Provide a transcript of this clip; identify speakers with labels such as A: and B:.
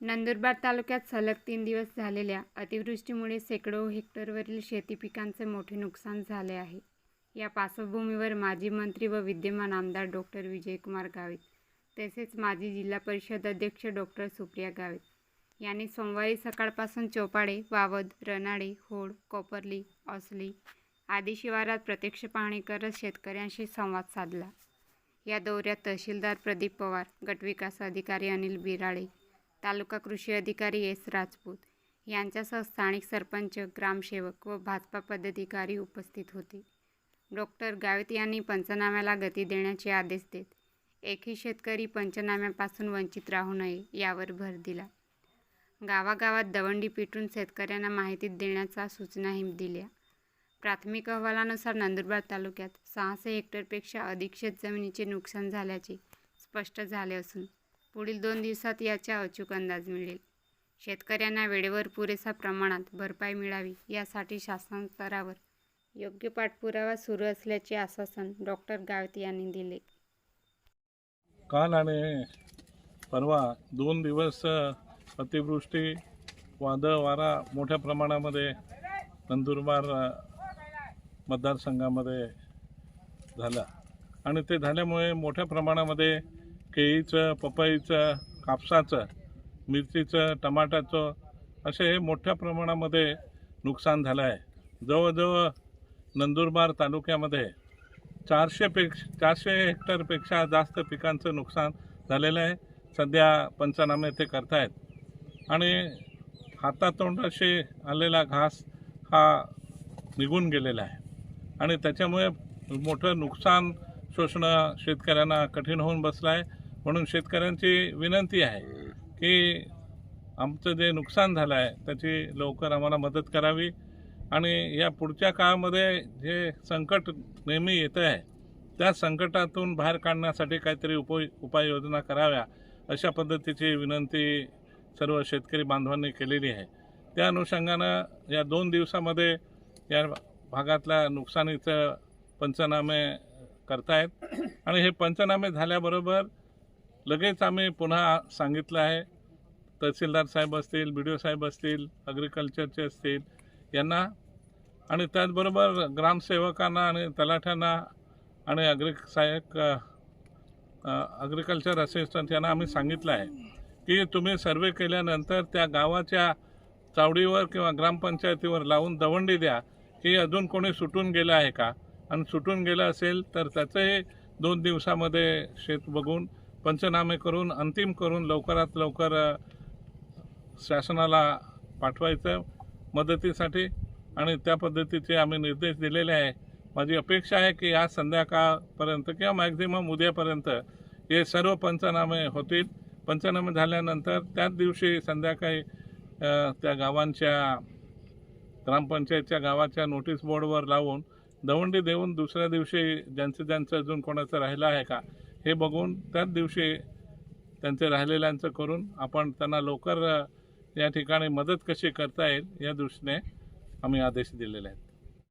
A: नंदुरबार तालुक्यात सलग तीन दिवस झालेल्या अतिवृष्टीमुळे शेकडो हेक्टरवरील शेती पिकांचे मोठे नुकसान झाले आहे. या पार्श्वभूमीवर माजी मंत्री व विद्यमान आमदार डॉक्टर विजयकुमार गावित तसेच माजी जिल्हा परिषद अध्यक्ष डॉक्टर सुप्रिया गावित यांनी सोमवारी सकाळपासून चोपाडे वावद रनाडे होड कोपर्ली ऑसली आदी शिवारात प्रत्यक्ष पाहणी करत शेतकऱ्यांशी संवाद साधला. या दौऱ्यात तहसीलदार प्रदीप पवार गटविकास अधिकारी अनिल बिराळे तालुका कृषी अधिकारी एस. राजपूत यांच्यासह स्थानिक सरपंच ग्रामसेवक व भाजपा पदाधिकारी उपस्थित होते. डॉक्टर गावित यांनी पंचनाम्याला गती देण्याचे आदेश देत एकही शेतकरी पंचनाम्यापासून वंचित राहू नये यावर भर दिला. गावागावात दवंडी पिटून शेतकऱ्यांना माहिती देण्याच्या सूचनाही दिल्या. प्राथमिक अहवालानुसार नंदुरबार तालुक्यात सहाशे हेक्टरपेक्षा अधिक शेतजमिनीचे नुकसान झाल्याचे स्पष्ट झाले असून पुढील दोन दिवसात याचा अचूक अंदाज मिळेल. शेतकऱ्यांना वेळेवर पुरेसा प्रमाणात भरपाई मिळावी यासाठी शासन स्तरावर योग्य पाठपुरावा सुरू असल्याचे आश्वासन डॉक्टर गावित यांनी दिले.
B: काल आणि परवा दोन दिवस अतिवृष्टी वादळ वारा मोठ्या प्रमाणामध्ये नंदुरबार मतदारसंघामध्ये झाला. आणि ते झाल्यामुळे मोठ्या प्रमाणामध्ये केळीचं पपईचं कापसाचं मिरचीचं टमाट्याचं असे हे मोठ्या प्रमाणामध्ये नुकसान झालं आहे. जवळजवळ नंदुरबार तालुक्यामध्ये चारशेपेक्ष चारशे हेक्टरपेक्षा जास्त पिकांचं नुकसान झालेलं आहे. सध्या पंचनामे ते करतायत. आणि हातातोंडाशी आलेला घास हा निघून गेलेला आहे. आणि त्याच्यामुळे मोठं नुकसान शोषणं शेतकऱ्यांना कठीण होऊन बसलं आहे. म्हणून शेतकऱ्यांची विनंती आहे की आमचं जे नुकसान झालं आहे त्याची लवकर आम्हाला मदत करावी. आणि या पुढच्या काळामध्ये जे संकट नेहमी येतं आहे त्या संकटातून बाहेर काढण्यासाठी काहीतरी उप उपाययोजना कराव्या अशा पद्धतीची विनंती सर्व शेतकरी बांधवांनी केलेली आहे. त्या अनुषंगानं या दोन दिवसामध्ये या भागातल्या नुकसानीचं पंचनामे करतायत. आणि हे पंचनामे झाल्याबरोबर लगेच आम्ही पुन्हा सांगितलं आहे तहसीलदार साहेब असतील बी डी ओ साहेब असतील ॲग्रिकल्चरचे असतील यांना आणि त्याचबरोबर ग्रामसेवकांना आणि तलाठ्यांना आणि अग्रि सहाय्यक ॲग्रिकल्चर असिस्टंट यांना आम्ही सांगितलं आहे की तुम्ही सर्वे केल्यानंतर त्या गावाच्या चावडीवर किंवा ग्रामपंचायतीवर लावून दवंडी द्या की अजून कोणी सुटून गेलं आहे का? आणि सुटून गेलं असेल तर त्याचंही दोन दिवसामध्ये शेत बघून पंचनामे करून अंतिम करून लवकरात लवकर शासनाला पाठवायचं मदतीसाठी आणि त्या पद्धतीचे आम्ही निर्देश दिलेले आहे. माझी अपेक्षा आहे की आज संध्याकाळपर्यंत किंवा मॅक्झिमम उद्यापर्यंत हे सर्व पंचनामे होतील. पंचनामे झाल्यानंतर त्याच दिवशी संध्याकाळी त्या गावांच्या ग्रामपंचायतच्या गावाच्या नोटीस बोर्डवर लावून दवंडी देऊन दुसऱ्या दिवशी ज्यांचं ज्यांचं अजून कोणाचं राहिलं आहे का हे बघून त्याच दिवशी त्यांचे राहिलेल्यांचं करून आपण त्यांना लवकर या ठिकाणी मदत कशी करता येईल या दृष्टीने आम्ही आदेश दिलेले आहेत.